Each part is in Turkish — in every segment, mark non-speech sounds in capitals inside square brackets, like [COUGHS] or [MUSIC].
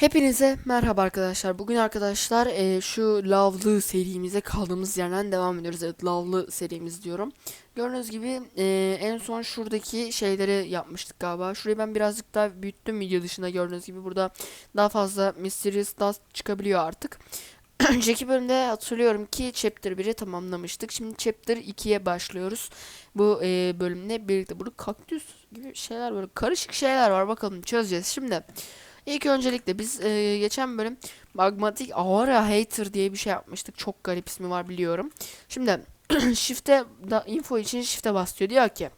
Hepinize merhaba arkadaşlar. Bugün arkadaşlar e, şu Love'lı serimize kaldığımız yerden devam ediyoruz. Evet Love'lı serimiz diyorum. Gördüğünüz gibi e, en son şuradaki şeyleri yapmıştık galiba. Şurayı ben birazcık daha büyüttüm video dışında gördüğünüz gibi. Burada daha fazla Mysterious Dust çıkabiliyor artık. [CLEARS THROAT] Önceki bölümde hatırlıyorum ki Chapter 1'i tamamlamıştık. Şimdi Chapter 2'ye başlıyoruz. Bu e, bölümle birlikte. Burada kaktüs gibi şeyler böyle karışık şeyler var. Bakalım çözeceğiz. Şimdi... İlk öncelikle biz e, geçen bölüm Magmatic Aura Hater diye bir şey yapmıştık. Çok garip ismi var biliyorum. Şimdi [CLEARS THROAT] shift'e da info için shift'e bas diyor. Ki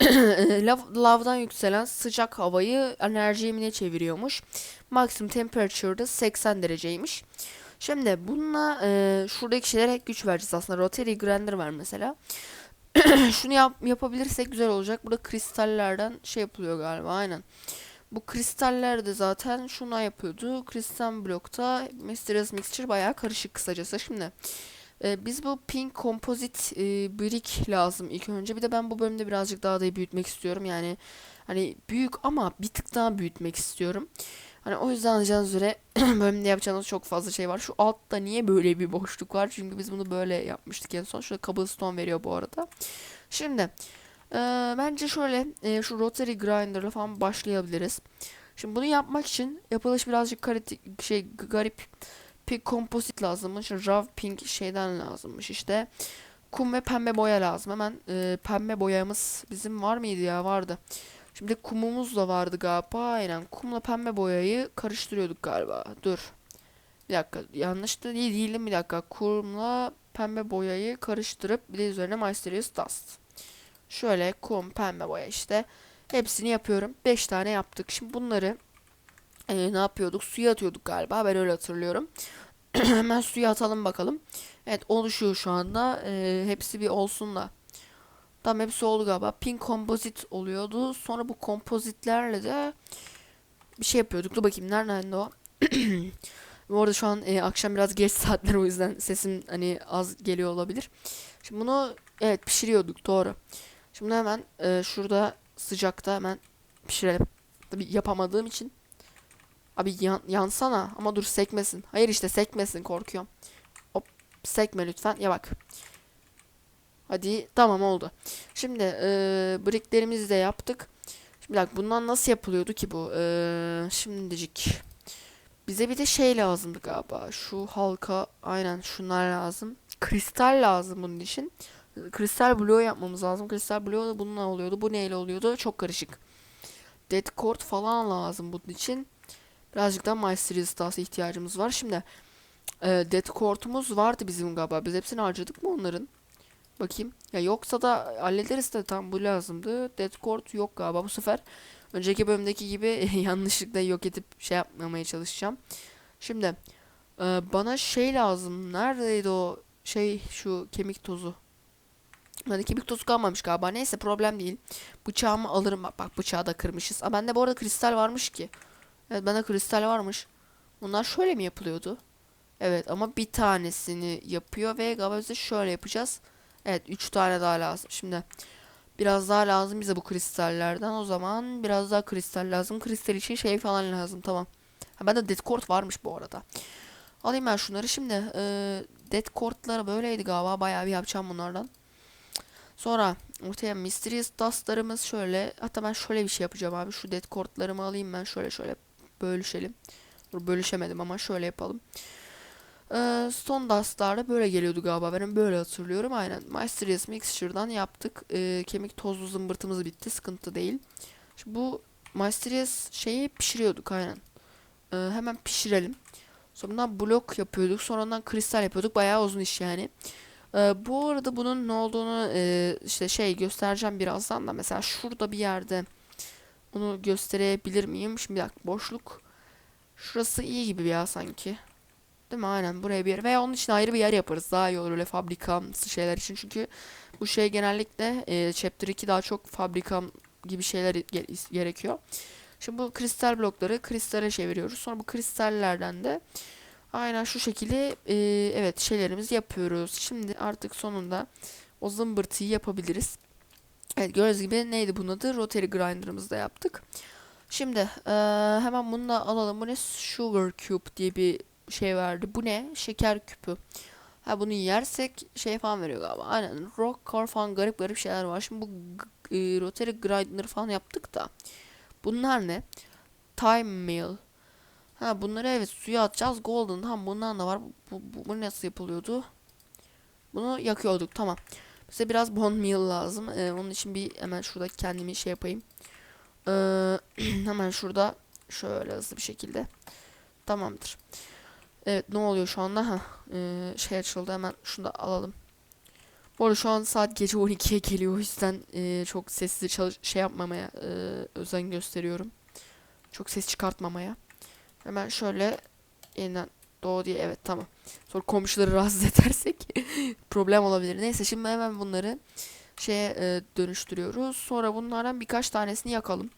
[CLEARS THROAT] lav, lavdan yükselen sıcak havayı enerji emine çeviriyormuş. Maksimum temperature'da 80 dereceymiş. Şimdi bununla e, şuradaki şeylere güç vereceğiz aslında. Rotary Grinder var mesela. [CLEARS THROAT] Şunu yap, yapabilirsek güzel olacak. Burada kristallerden şey yapılıyor galiba aynen. Bu kristaller de zaten şuna yapıyordu. Kristal blokta Mysterious Mixture bayağı karışık kısacası. Şimdi e, biz bu pink composite e, brick lazım ilk önce. Bir de ben bu bölümde birazcık daha da büyütmek istiyorum. Yani hani büyük ama bir tık daha büyütmek istiyorum. Hani o yüzden anlayacağınız üzere [CLEARS THROAT] bölümde yapacağınız çok fazla şey var. Şu altta niye böyle bir boşluk var? Çünkü biz bunu böyle yapmıştık en son. Şurada cobblestone veriyor bu arada. Şimdi ee, bence şöyle e, şu rotary grinder'la falan başlayabiliriz. Şimdi bunu yapmak için yapılış birazcık kritik şey garip pink kompozit lazımmış. Raw pink şeyden lazımmış işte. Kum ve pembe boya lazım. Hemen e, pembe boyamız bizim var mıydı ya? Vardı. Şimdi kumumuz da vardı galiba. Aynen. Kumla pembe boyayı karıştırıyorduk galiba. Dur. Bir dakika. Yanlış da değil değilim. Bir dakika. Kumla pembe boyayı karıştırıp bir de üzerine Mysterious Dust. Şöyle kum, pembe boya işte. Hepsini yapıyorum. 5 tane yaptık. Şimdi bunları e, ne yapıyorduk? Suya atıyorduk galiba. Ben öyle hatırlıyorum. [CLEARS THROAT] Hemen suya atalım bakalım. Evet oluşuyor şu anda. E, hepsi bir olsun da. Tamam hepsi oldu galiba. Pink kompozit oluyordu. Sonra bu kompozitlerle de bir şey yapıyorduk. Dur bakayım nerede o? [CLEARS THROAT] Bu arada şu an e, akşam biraz geç [LAUGHS] saatler o yüzden sesim hani az geliyor olabilir. Şimdi bunu evet pişiriyorduk doğru. Şimdi hemen e, şurada sıcakta hemen pişirelim. Tabi yapamadığım için. Abi yan, yansana ama dur sekmesin. Hayır işte sekmesin korkuyorum. Hop sekme lütfen. Ya bak. Hadi tamam oldu. Şimdi e, bricklerimizi de yaptık. Şimdi bak bundan nasıl yapılıyordu ki bu? E, şimdicik. Bize bir de şey lazımdı galiba. Şu halka aynen şunlar lazım. Kristal lazım bunun için. Kristal bloğu yapmamız lazım. Kristal bloğu da bununla oluyordu. Bu neyle oluyordu? Çok karışık. Dead cord falan lazım bunun için. Birazcık daha Master Resistance ihtiyacımız var. Şimdi e, Dead cord'umuz vardı bizim galiba. Biz hepsini harcadık mı onların? Bakayım. Ya yoksa da hallederiz de tam bu lazımdı. Dead cord yok galiba bu sefer. Önceki bölümdeki gibi [LAUGHS] yanlışlıkla yok edip şey yapmamaya çalışacağım. Şimdi e, bana şey lazım. Neredeydi o şey şu kemik tozu? Hani kemik tozu kalmamış galiba. Neyse problem değil. Bıçağımı alırım. Bak, bak bıçağı da kırmışız. Aa, bende bu arada kristal varmış ki. Evet bende kristal varmış. Bunlar şöyle mi yapılıyordu? Evet ama bir tanesini yapıyor ve galiba şöyle yapacağız. Evet 3 tane daha lazım. Şimdi biraz daha lazım bize bu kristallerden. O zaman biraz daha kristal lazım. Kristal için şey falan lazım tamam. Ha, bende dead cord varmış bu arada. Alayım ben şunları şimdi. E, dead cord'ları böyleydi galiba. Bayağı bir yapacağım bunlardan. Sonra ortaya Mysterious Dust'larımız şöyle. Hatta ben şöyle bir şey yapacağım abi. Şu dead cord'larımı alayım ben şöyle şöyle bölüşelim. Dur bölüşemedim ama şöyle yapalım. Ee, Stone Dust'lar da böyle geliyordu galiba. Ben böyle hatırlıyorum. Aynen. Mysterious Mixture'dan yaptık. Ee, kemik tozlu zımbırtımız bitti. Sıkıntı değil. Şimdi bu Mysterious şeyi pişiriyorduk aynen. Ee, hemen pişirelim. Sonradan blok yapıyorduk. Sonradan kristal yapıyorduk. Bayağı uzun iş yani. Ee, bu arada bunun ne olduğunu e, işte şey göstereceğim birazdan da. Mesela şurada bir yerde onu gösterebilir miyim? Şimdi bir dakika boşluk. Şurası iyi gibi ya sanki. Değil mi? Aynen buraya bir yer. Veya onun için ayrı bir yer yaparız. Daha iyi olur öyle fabrikamsı şeyler için. Çünkü bu şey genellikle e, Chapter 2 daha çok fabrikam gibi şeyler ge gerekiyor. Şimdi bu kristal blokları kristale çeviriyoruz. Sonra bu kristallerden de aynen şu şekilde e, evet şeylerimizi yapıyoruz. Şimdi artık sonunda o zımbırtıyı yapabiliriz. Evet gördüğünüz gibi neydi bunun adı? Rotary Grinder'ımızı da yaptık. Şimdi eee, hemen bunu da alalım. Bu ne? Sugar Cube diye bir şey verdi. Bu ne? Şeker küpü. Ha bunu yersek şey falan veriyor galiba. Aynen. Rock car falan garip garip şeyler var. Şimdi bu e, Rotary Grinder falan yaptık da. Bunlar ne? Time Mill. Ha bunları evet suya atacağız. Golden tamam bundan da var. Bu, bu, bu nasıl yapılıyordu? Bunu yakıyorduk tamam. Bize biraz bone meal lazım. Ee, onun için bir hemen şurada kendimi şey yapayım. Ee, [CLEARS THROAT] hemen şurada şöyle hızlı bir şekilde. Tamamdır. Evet ne oluyor şu anda? Ha, ee, şey açıldı hemen şunu da alalım. Bu arada şu an saat gece 12'ye geliyor o yüzden ee, çok sessiz şey yapmamaya ee, özen gösteriyorum. Çok ses çıkartmamaya. Hemen şöyle yeniden doğu diye evet tamam. Sonra komşuları rahatsız [LAUGHS] edersek [LAUGHS] problem olabilir. Neyse şimdi hemen bunları şeye e, dönüştürüyoruz. Sonra bunlardan birkaç tanesini yakalım.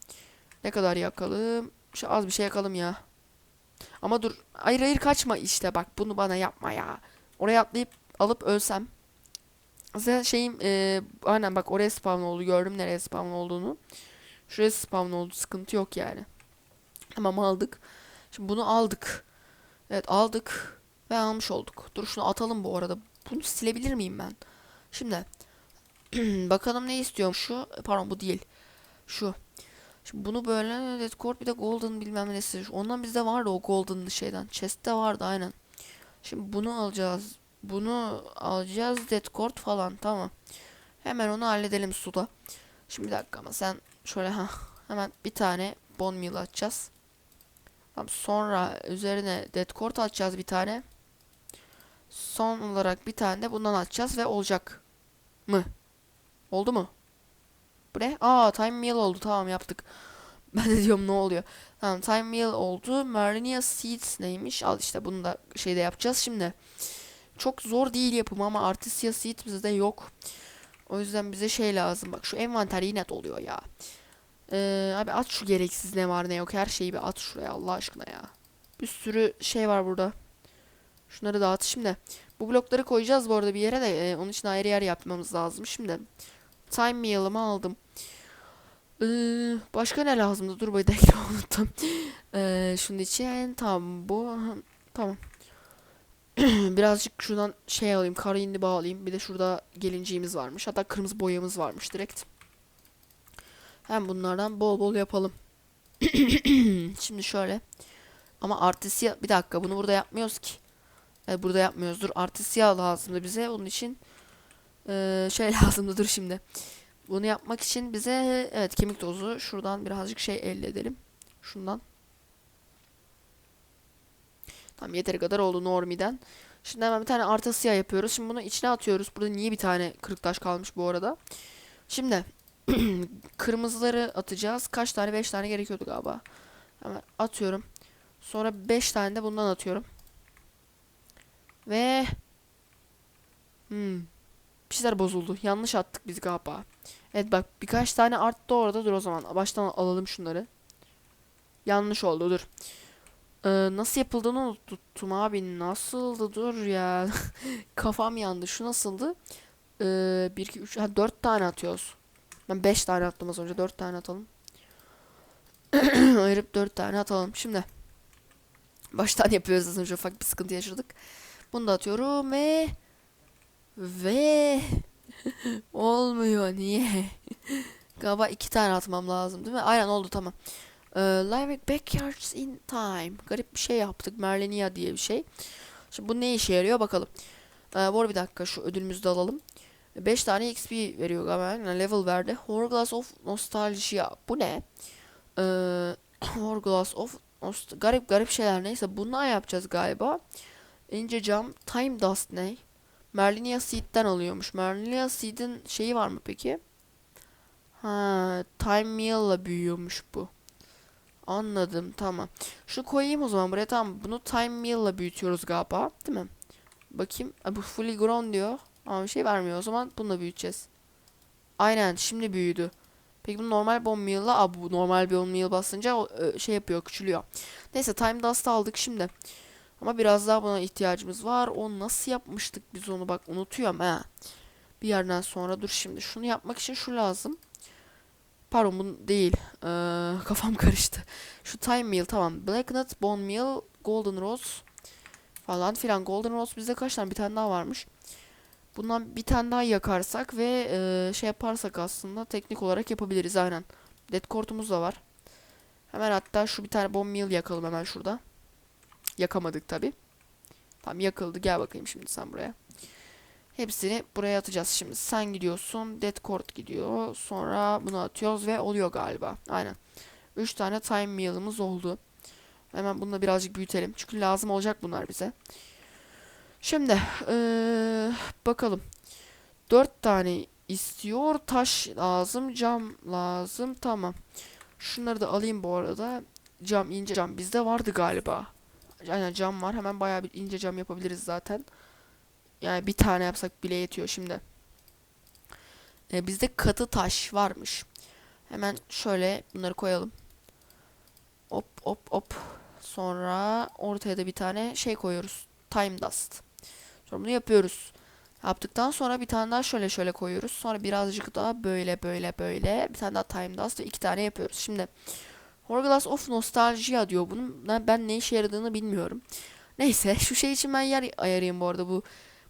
Ne kadar yakalım? Şu az bir şey yakalım ya. Ama dur. Hayır hayır kaçma işte bak bunu bana yapma ya. Oraya atlayıp alıp ölsem. Zaten şeyim e, aynen bak oraya spawn oldu. Gördüm nereye spawn olduğunu. Şuraya spawn oldu. Sıkıntı yok yani. Tamam aldık. Şimdi bunu aldık. Evet aldık. Ve almış olduk. Dur şunu atalım bu arada. Bunu silebilir miyim ben? Şimdi [CLEARS THROAT] bakalım ne istiyorum şu. Pardon bu değil. Şu. Şimdi bunu böyle Redcord bir de Golden bilmem nesi. Ondan bizde vardı o Golden şeyden. Chest'te vardı aynen. Şimdi bunu alacağız. Bunu alacağız Redcord falan tamam. Hemen onu halledelim suda. Şimdi bir dakika ama sen şöyle ha hemen bir tane bone meal atacağız. Tamam sonra üzerine Deadcord atacağız bir tane. Son olarak bir tane de bundan atacağız ve olacak mı? Oldu mu? Bu ne? Aa time meal oldu. Tamam yaptık. [LAUGHS] Ben de diyorum ne oluyor? Tamam time meal oldu. Marinia seeds neymiş? Al işte bunu da şeyde yapacağız şimdi. Çok zor değil yapımı ama Artisia seed bizde yok. O yüzden bize şey lazım. Bak şu envanter yine doluyor ya. Ee, abi at şu gereksiz ne var ne yok. Her şeyi bir at şuraya Allah aşkına ya. Bir sürü şey var burada. Şunları dağıt şimdi. Bu blokları koyacağız bu arada bir yere de e, onun için ayrı yer yapmamız lazım. Şimdi time meal'ımı aldım. Ee, başka ne lazımdı? Dur bir dakika [LAUGHS] unuttum. Ee, şunun için tamam bu [CLEARS THROAT] tamam. Birazcık şuradan şey alayım. Kara bağlayayım. Bir de şurada gelinciğimiz varmış. Hatta kırmızı boyamız varmış direkt. Hem bunlardan bol bol yapalım. [CLEARS THROAT] Şimdi şöyle. Ama artisiya bir dakika bunu burada yapmıyoruz ki. Evet, burada yapmıyoruz. Dur artisiya lazımdı bize. Onun için eee, şey [LAUGHS] lazımdı. Şimdi. Bunu yapmak için bize evet kemik tozu şuradan birazcık şey elde edelim. Şundan. Tamam yeteri kadar oldu normiden. Şimdi hemen bir tane artasiya yapıyoruz. Şimdi bunu içine atıyoruz. Burada niye bir tane kırık taş kalmış bu arada? Şimdi [CLEARS THROAT] kırmızıları atacağız. Kaç tane? 5 tane gerekiyordu galiba. Hemen atıyorum. Sonra 5 tane de bundan atıyorum. Ve hmm, bir şeyler bozuldu. Yanlış attık biz galiba. Evet bak birkaç tane arttı orada. Dur o zaman. Baştan alalım şunları. Yanlış oldu dur. Ee, nasıl yapıldığını unuttum abi. Nasıldı dur ya. [LAUGHS] Kafam yandı. Şu nasıldı? Ee, 1, 2, 3, ha 4 tane atıyoruz. Ben 5 tane attım az önce. 4 tane atalım. [CLEARS THROAT] Ayırıp 4 tane atalım. Şimdi. Baştan yapıyoruz az önce. Ufak bir sıkıntı yaşadık. Bunu da atıyorum ve ve [LAUGHS] olmuyor. Niye? [LAUGHS] Galiba 2 tane atmam lazım değil mi? Aynen oldu tamam. Ee, live backyards in time. Garip bir şey yaptık. Merlenia diye bir şey. Şimdi bu ne işe yarıyor bakalım. Ee, bu arada bir dakika şu ödülümüzü de alalım. 5 tane XP veriyor galiba. Yani level verdi. Hourglass of Nostalgia. Bu ne? Ee, [CLEARS THROAT] Hourglass of Nost garip garip şeyler neyse bundan yapacağız galiba. İnce cam. Time Dust ne? Merlinia Seed'den alıyormuş. Merlinia Seed'in şeyi var mı peki? Ha, Time Meal'la büyüyormuş bu. Anladım tamam. Şunu koyayım o zaman buraya tamam. Bunu Time Meal'la büyütüyoruz galiba. Değil mi? Bakayım. Bu fully grown diyor. Ama bir şey vermiyor. O zaman bununla büyüteceğiz. Aynen şimdi büyüdü. Peki bu normal bone meal'la Aa, bu normal bone meal basınca o, ö, şey yapıyor küçülüyor. Neyse time dust aldık şimdi. Ama biraz daha buna ihtiyacımız var. O nasıl yapmıştık biz onu bak unutuyorum ha. Bir yerden sonra dur şimdi. Şunu yapmak için şu lazım. Pardon bu değil. Ee, [LAUGHS] kafam karıştı. Şu time meal tamam. Black nut, bone meal, golden rose falan filan. Golden rose bizde kaç tane? Bir tane daha varmış. Bundan bir tane daha yakarsak ve e, şey yaparsak aslında teknik olarak yapabiliriz aynen. Dead kortumuz da var. Hemen hatta şu bir tane bone meal yakalım hemen şurada. Yakamadık tabi. Tamam yakıldı. Gel bakayım şimdi sen buraya. Hepsini buraya atacağız şimdi. Sen gidiyorsun. Dead Court gidiyor. Sonra bunu atıyoruz ve oluyor galiba. Aynen. 3 tane time meal'ımız oldu. Hemen bunu da birazcık büyütelim. Çünkü lazım olacak bunlar bize. Şimdi eee, bakalım. 4 tane istiyor. Taş lazım. Cam lazım. Tamam. Şunları da alayım bu arada. Cam, ince cam bizde vardı galiba. Aynen cam var. Hemen bayağı bir ince cam yapabiliriz zaten. Yani bir tane yapsak bile yetiyor şimdi. Ee, bizde katı taş varmış. Hemen şöyle bunları koyalım. Hop hop hop. Sonra ortaya da bir tane şey koyuyoruz. Time dust. Sonra bunu yapıyoruz. Yaptıktan sonra bir tane daha şöyle şöyle koyuyoruz. Sonra birazcık daha böyle böyle böyle. Bir tane daha time dust ve iki tane yapıyoruz. Şimdi Hourglass of Nostalgia diyor. Bunun ben- ne işe yaradığını bilmiyorum. Neyse şu şey için ben yer ayarayayım bu arada bu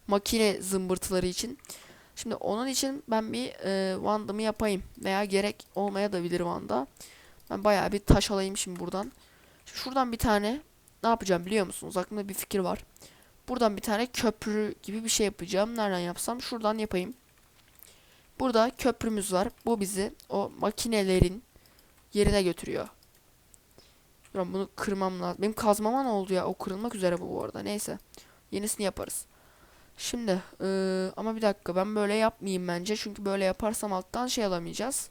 makine zımbırtıları için. Şimdi onun için ben bir e, Wanda'mı yapayım. Veya gerek olmaya da bilir Wanda. Ben bayağı bir taş alayım şimdi buradan. Şimdi şuradan bir tane ne yapacağım biliyor musunuz? Aklımda bir fikir var. Buradan bir tane köprü gibi bir şey yapacağım. Nereden yapsam? Şuradan yapayım. Burada köprümüz var. Bu bizi o makinelerin yerine götürüyor. Dur, bunu kırmam lazım. Benim kazmama ne oldu ya? O kırılmak üzere bu bu arada. Neyse. Yenisini yaparız. Şimdi eee, ama bir dakika ben böyle yapmayayım bence. Çünkü böyle yaparsam alttan şey alamayacağız.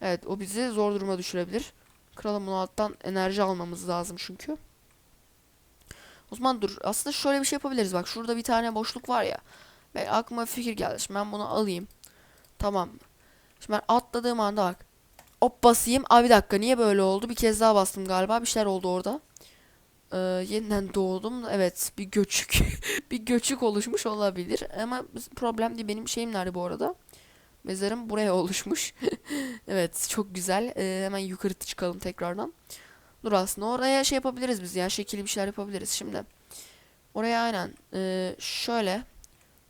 Evet o bizi zor duruma düşürebilir. Kralım bunu alttan enerji almamız lazım çünkü. O zaman dur. Aslında şöyle bir şey yapabiliriz. Bak şurada bir tane boşluk var ya. Ve aklıma fikir geldi. Şimdi ben bunu alayım. Tamam? Şimdi ben atladığım anda bak. Hop basayım. Aa bir dakika niye böyle oldu? Bir kez daha bastım galiba. Bir şeyler oldu orada. Ee, yeniden doğdum. Evet bir göçük. [LAUGHS] bir göçük oluşmuş olabilir. Ama problem değil. Benim şeyim nerede bu arada? Mezarım buraya [LAUGHS] oluşmuş. evet çok güzel. Ee, hemen yukarı çıkalım tekrardan. Dur aslında oraya şey yapabiliriz biz ya. Şekilli bir şeyler yapabiliriz şimdi. Oraya aynen. ee, şöyle.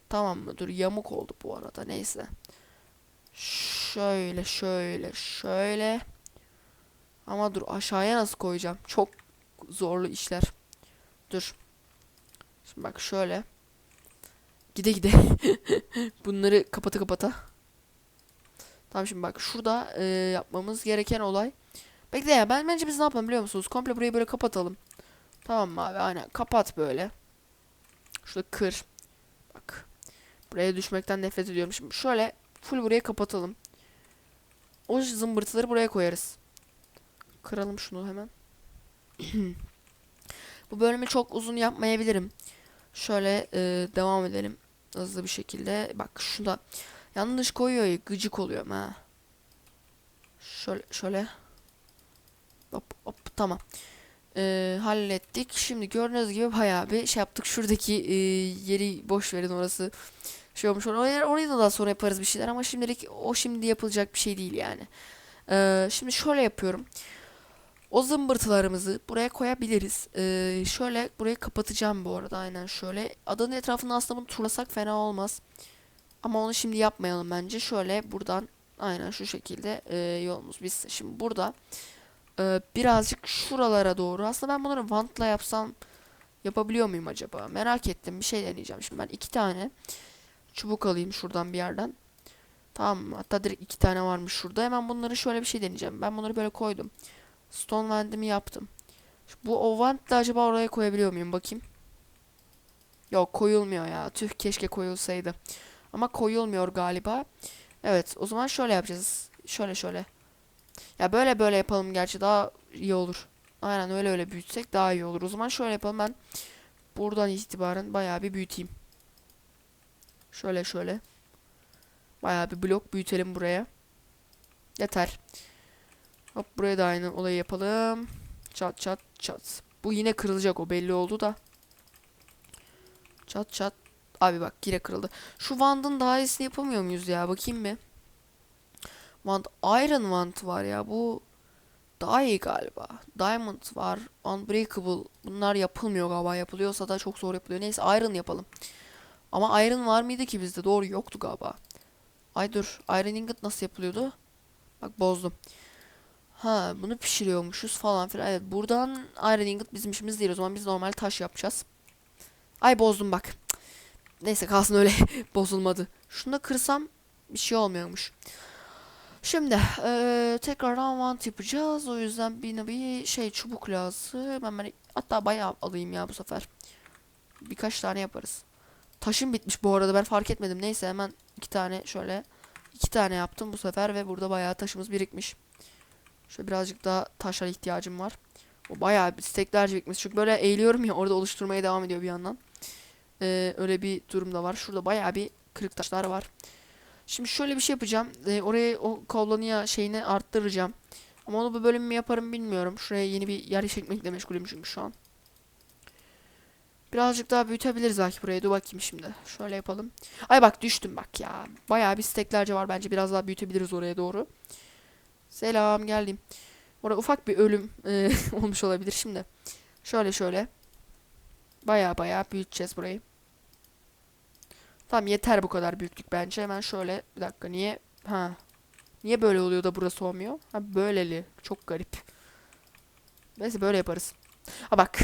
Tamam mı? Dur yamuk oldu bu arada. Neyse. Şöyle şöyle şöyle. Ama dur aşağıya nasıl koyacağım? Çok zorlu işler. Dur. Şimdi bak şöyle. Gide gide. [LAUGHS] Bunları kapata kapata. Tamam şimdi bak şurada e, yapmamız gereken olay. Bekle ya ben bence biz ne yapalım biliyor musunuz? Komple burayı böyle kapatalım. Tamam mı abi? Aynen kapat böyle. Şurada kır. Bak. Buraya düşmekten nefret ediyorum. Şimdi şöyle full burayı kapatalım. O zımbırtıları buraya koyarız. Kıralım şunu hemen. [CLEARS THROAT] Bu bölümü çok uzun yapmayabilirim. Şöyle e, devam edelim. Hızlı bir şekilde. Bak şurada yanlış koyuyor gıcık oluyorum ha. Şöyle şöyle. Hop hop tamam. E, hallettik. Şimdi gördüğünüz gibi bayağı bir şey yaptık. Şuradaki e, yeri boş verin orası şey olmuş. Oraya, orayı da daha sonra yaparız bir şeyler ama şimdilik o şimdi yapılacak bir şey değil yani. E, şimdi şöyle yapıyorum. O zımbırtılarımızı buraya koyabiliriz. Ee, şöyle burayı kapatacağım bu arada aynen şöyle. Adanın etrafında aslında bunu turlasak fena olmaz. Ama onu şimdi yapmayalım bence. Şöyle buradan aynen şu şekilde e, yolumuz bitsin. Şimdi burada e, birazcık şuralara doğru. Aslında ben bunları vantla yapsam yapabiliyor muyum acaba? Merak ettim. Bir şey deneyeceğim. Şimdi ben iki tane çubuk alayım şuradan bir yerden. Tamam mı? Hatta direkt iki tane varmış şurada. Hemen bunları şöyle bir şey deneyeceğim. Ben bunları böyle koydum. Stone Wand'imi yaptım. Şu- Bu o Wand da acaba oraya koyabiliyor muyum? Bakayım. Yok koyulmuyor ya. Tüh keşke koyulsaydı. Ama koyulmuyor galiba. Evet o zaman şöyle yapacağız. Şöyle şöyle. Ya böyle böyle yapalım gerçi daha iyi olur. Aynen öyle öyle büyütsek daha iyi olur. O zaman şöyle yapalım ben buradan itibaren bayağı bir büyüteyim. Şöyle şöyle. Bayağı bir blok büyütelim buraya. Yeter. Hop buraya da aynı olayı yapalım. Çat çat çat. Bu yine kırılacak o belli oldu da. Çat çat. Abi bak yine kırıldı. Şu Wand'ın daha iyisini yapamıyor muyuz ya? Bakayım bir. Want Iron Want var ya bu daha iyi galiba. Diamond var. Unbreakable. Bunlar yapılmıyor galiba. Yapılıyorsa da çok zor yapılıyor. Neyse Iron yapalım. Ama Iron var mıydı ki bizde? Doğru yoktu galiba. Ay dur. Iron Ingot nasıl yapılıyordu? Bak bozdum. Ha bunu pişiriyormuşuz falan filan. Evet buradan Iron Ingot bizim işimiz değil. O zaman biz normal taş yapacağız. Ay bozdum bak. Neyse kalsın öyle [LAUGHS] bozulmadı. Şunu da kırsam bir şey olmuyormuş. Şimdi eee, tekrardan want yapacağız. O yüzden bir nevi şey çubuk lazım. Hemen hatta bayağı alayım ya bu sefer. Birkaç tane yaparız. Taşım bitmiş bu arada ben fark etmedim. Neyse hemen iki tane şöyle iki tane yaptım bu sefer ve burada bayağı taşımız birikmiş. Şöyle birazcık daha taşa ihtiyacım var. O bayağı bir steklerce birikmiş. Çünkü böyle eğiliyorum ya orada oluşturmaya devam ediyor bir yandan. Eee, öyle bir durum da var. Şurada bayağı bir kırık taşlar var. Şimdi şöyle bir şey yapacağım. Ee, oraya o kolonya şeyini arttıracağım. Ama onu bu bölüm mü yaparım bilmiyorum. Şuraya yeni bir yer çekmekle meşgulüm çünkü şu an. Birazcık daha büyütebiliriz belki burayı. Dur bakayım şimdi. Şöyle yapalım. Ay bak düştüm bak ya. Bayağı bir steklerce var. Bence biraz daha büyütebiliriz oraya doğru. Selam geldim. Orada ufak bir ölüm e, [LAUGHS] olmuş olabilir şimdi. Şöyle şöyle. Bayağı bayağı büyüteceğiz burayı. Tamam yeter bu kadar büyüklük bence. Hemen şöyle bir dakika niye ha niye böyle oluyor da burası olmuyor? Ha böyleli. Çok garip. Neyse böyle yaparız. Ha bak.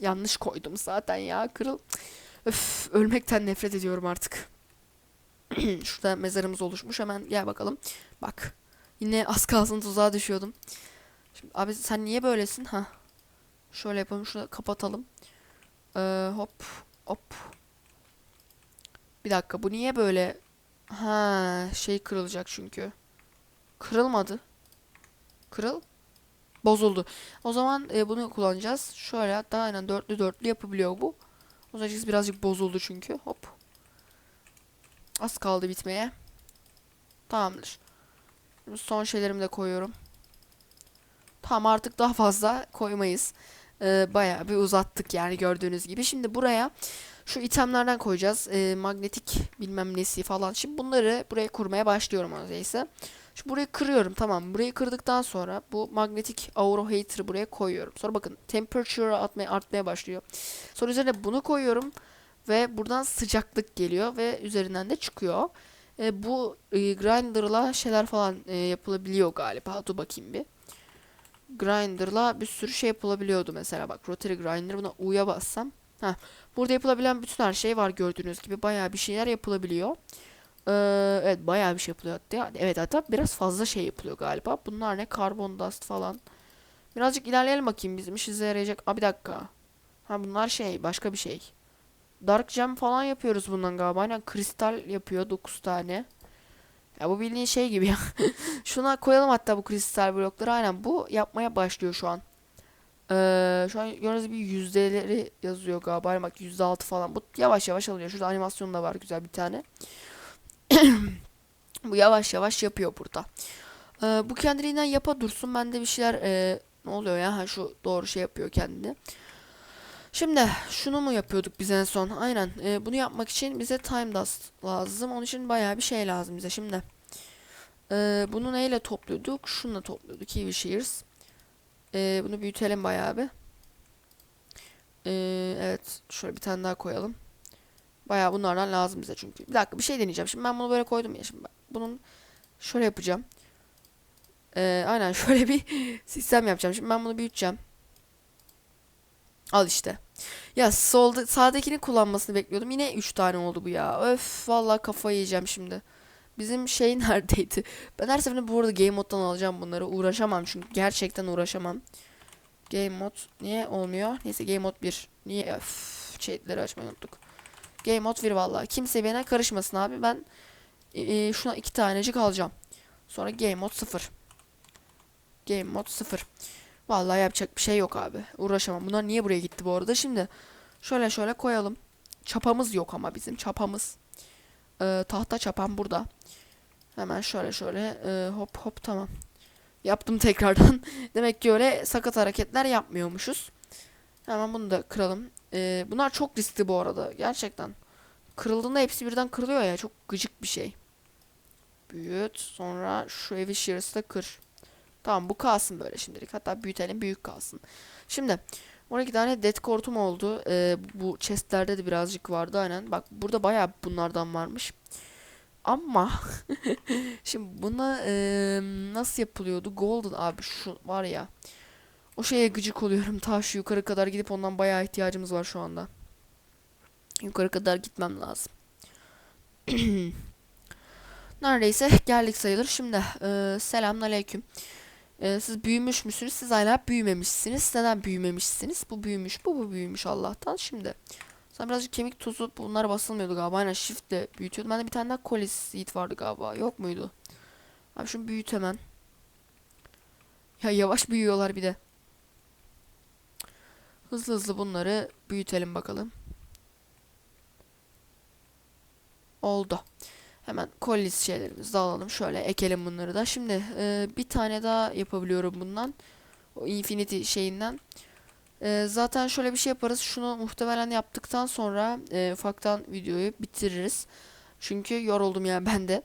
Yanlış koydum zaten ya. Kırıl. Öf, ölmekten nefret ediyorum artık. [CLEARS THROAT] Şurada mezarımız oluşmuş. Hemen gel bakalım. Bak. Yine az kalsın tuzağa düşüyordum. Şimdi abi sen niye böylesin? Ha. Şöyle yapalım. Şunu kapatalım. Ee, hop hop. Bir dakika bu niye böyle? Ha şey kırılacak çünkü. Kırılmadı. Kırıl. Bozuldu. O zaman e, bunu kullanacağız. Şöyle hatta aynen dörtlü dörtlü yapabiliyor bu. O zaman birazcık bozuldu çünkü. Hop. Az kaldı bitmeye. Tamamdır. Şimdi son şeylerimi de koyuyorum. Tamam artık daha fazla koymayız. Ee, bayağı bir uzattık yani gördüğünüz gibi. Şimdi buraya şu itemlerden koyacağız. Ee, magnetik bilmem nesi falan. Şimdi bunları buraya kurmaya başlıyorum öyleyse. Şimdi burayı kırıyorum tamam. Burayı kırdıktan sonra bu magnetik aura buraya koyuyorum. Sonra bakın temperature atmaya, artmaya başlıyor. Sonra üzerine bunu koyuyorum. Ve buradan sıcaklık geliyor ve üzerinden de çıkıyor. Ee, bu e, grinder'la şeyler falan e, yapılabiliyor galiba. Dur bakayım bir. Grinder'la bir sürü şey yapılabiliyordu mesela. Bak rotary grinder buna U'ya bassam. Heh. Burada yapılabilen bütün her şey var gördüğünüz gibi. Bayağı bir şeyler yapılabiliyor. Ee, evet bayağı bir şey yapılıyor. Evet hatta biraz fazla şey yapılıyor galiba. Bunlar ne? Karbon dust falan. Birazcık ilerleyelim bakayım bizim işimize yarayacak. Aa bir dakika. Ha bunlar şey başka bir şey. Dark gem falan yapıyoruz bundan galiba. Aynen kristal yapıyor 9 tane. Ya bu bildiğin şey gibi ya. [LAUGHS] Şuna koyalım hatta bu kristal blokları. Aynen bu yapmaya başlıyor şu an. Ee, şu an gördüğünüz gibi yüzdeleri yazıyor galiba. Aynen Bak yüzde altı falan. Bu yavaş yavaş alıyor. Şurada animasyon da var güzel bir tane. [COUGHS] bu yavaş yavaş yapıyor burada. Ee, bu kendiliğinden yapa dursun. Ben de bir şeyler e, ne oluyor ya? Ha, şu doğru şey yapıyor kendini. Şimdi şunu mu yapıyorduk biz en son? Aynen. Ee, bunu yapmak için bize time dust lazım. Onun için bayağı bir şey lazım bize. Şimdi ee, bunu neyle topluyorduk? Şununla topluyorduk. Kiwi shears. Ee, bunu büyütelim bayağı bir. Ee, evet. Şöyle bir tane daha koyalım. Bayağı bunlardan lazım bize çünkü. Bir dakika bir şey deneyeceğim. Şimdi ben bunu böyle koydum ya. Şimdi ben bunun şöyle yapacağım. Ee, aynen [LAUGHS] şöyle bir sistem yapacağım. Şimdi ben bunu büyüteceğim. Al işte. Ya solda sağdakini kullanmasını bekliyordum. Yine 3 tane oldu bu ya. Öf vallahi kafayı yiyeceğim şimdi. Bizim şey [LAUGHS] neredeydi? Ben her seferinde bu arada Game Mode'dan alacağım bunları. Uğraşamam çünkü gerçekten uğraşamam. Game Mode niye olmuyor? Neyse Game Mode 1. Niye? Öf, chatleri açmayı unuttuk. Game Mode 1 vallahi. Kimse bana karışmasın abi. Ben e, şuna iki tanecik alacağım. Sonra Game Mode 0. Game Mode 0. Vallahi yapacak bir şey yok abi. Uğraşamam. Bunlar niye buraya gitti bu arada? Şimdi şöyle şöyle koyalım. Çapamız yok ama bizim çapamız. Ee, tahta çapam burada. Hemen şöyle şöyle e, hop hop tamam. Yaptım tekrardan. [LAUGHS] Demek ki öyle sakat hareketler yapmıyormuşuz. Hemen bunu da kıralım. Ee, bunlar çok riskli bu arada. Gerçekten. Kırıldığında hepsi birden kırılıyor ya. Çok gıcık bir şey. Büyüt. Sonra şu evi shears'ı da kır. Tamam bu kalsın böyle şimdilik. Hatta büyütelim büyük kalsın. Şimdi 12 tane dead kortum oldu. Ee, bu chestlerde de birazcık vardı aynen. Bak burada bayağı bunlardan varmış. Ama [LAUGHS] şimdi buna eee, nasıl yapılıyordu? Golden abi şu var ya. O şeye gıcık oluyorum. Ta şu yukarı kadar gidip ondan bayağı ihtiyacımız var şu anda. Yukarı kadar gitmem lazım. [CLEARS THROAT] Neredeyse geldik sayılır. Şimdi eee selamünaleyküm. Eee, siz büyümüş müsünüz? Siz hala büyümemişsiniz. Neden büyümemişsiniz? Bu büyümüş, bu bu büyümüş Allah'tan. Şimdi sen birazcık kemik tuzu bunlar basılmıyordu galiba. Aynen shiftle büyütüyordum. Bende bir tane daha colis seed vardı galiba. Yok muydu? Abi şunu büyüt hemen. Ya yavaş büyüyorlar bir de. Hızlı hızlı bunları büyütelim bakalım. Oldu. Hemen colis şeylerimizi de alalım. Şöyle ekelim bunları da. Şimdi e, bir tane daha yapabiliyorum bundan. O infinity şeyinden. Ee, zaten şöyle bir şey yaparız. Şunu muhtemelen yaptıktan sonra e, ufaktan videoyu bitiririz. Çünkü yoruldum yani [LAUGHS] ben de.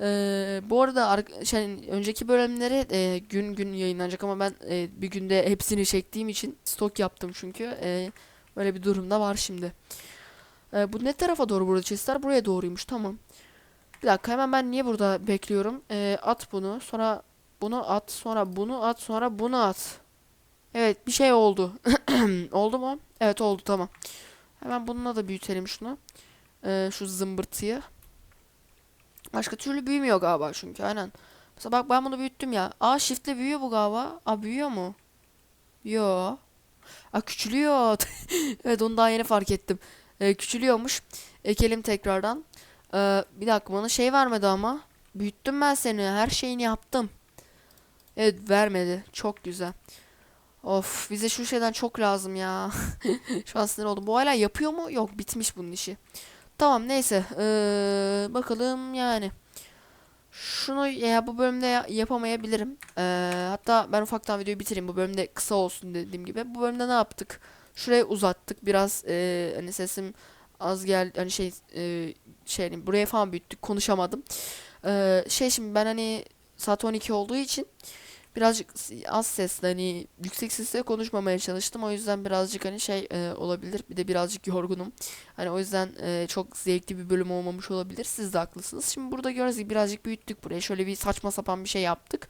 Ee, bu arada ar- şey, önceki bölümleri e, gün gün yayınlanacak ama ben e, bir günde hepsini çektiğim için stok yaptım çünkü. E, öyle bir durumda var şimdi. E, bu ne tarafa doğru burada chestler? Buraya doğruymuş tamam. Bir dakika hemen ben niye burada bekliyorum? E, at bunu sonra bunu at sonra bunu at sonra bunu at. Evet bir şey oldu. [CLEARS THROAT] oldu mu? Evet oldu tamam. Hemen bununla da büyütelim şunu. Ee, şu zımbırtıyı. Başka türlü büyümüyor galiba çünkü aynen. Mesela bak ben bunu büyüttüm ya. Aa shift'le büyüyor bu galiba. Aa büyüyor mu? Yo. Aa küçülüyor. [LAUGHS] evet onu daha yeni fark ettim. Ee, küçülüyormuş. Ekelim tekrardan. Ee, bir dakika bana şey vermedi ama. Büyüttüm ben seni. Her şeyini yaptım. Evet vermedi. Çok güzel. Of bize şu şeyden çok lazım ya. [LAUGHS] Şu an sinir oldum. Bu hala yapıyor mu? Yok bitmiş bunun işi. Tamam neyse. Ee, bakalım yani. Şunu ya bu bölümde ya- yapamayabilirim. Ee, hatta ben ufaktan videoyu bitireyim. Bu bölümde kısa olsun dediğim gibi. Bu bölümde ne yaptık? Şurayı uzattık. Biraz ee, hani sesim az gel hani şey ee, şey buraya falan büyüttük. Konuşamadım. Ee, şey şimdi ben hani saat 12 olduğu için birazcık az sesle hani yüksek sesle konuşmamaya çalıştım. O yüzden birazcık hani şey e, olabilir. Bir de birazcık yorgunum. Hani o yüzden e, çok zevkli bir bölüm olmamış olabilir. Siz de haklısınız. Şimdi burada gördüğünüz gibi birazcık büyüttük burayı. Şöyle bir saçma sapan bir şey yaptık.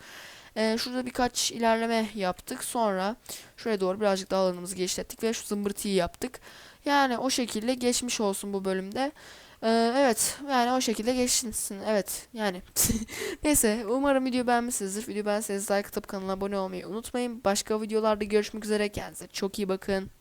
E, şurada birkaç ilerleme yaptık. Sonra şuraya doğru birazcık daha alanımızı genişlettik ve şu zımbırtıyı yaptık. Yani o şekilde geçmiş olsun bu bölümde. Ee, evet yani o şekilde geçsin. Evet yani. [LAUGHS] Neyse umarım video beğenmişsinizdir. Video beğenseniz like atıp kanala abone olmayı unutmayın. Başka videolarda görüşmek üzere. Kendinize çok iyi bakın.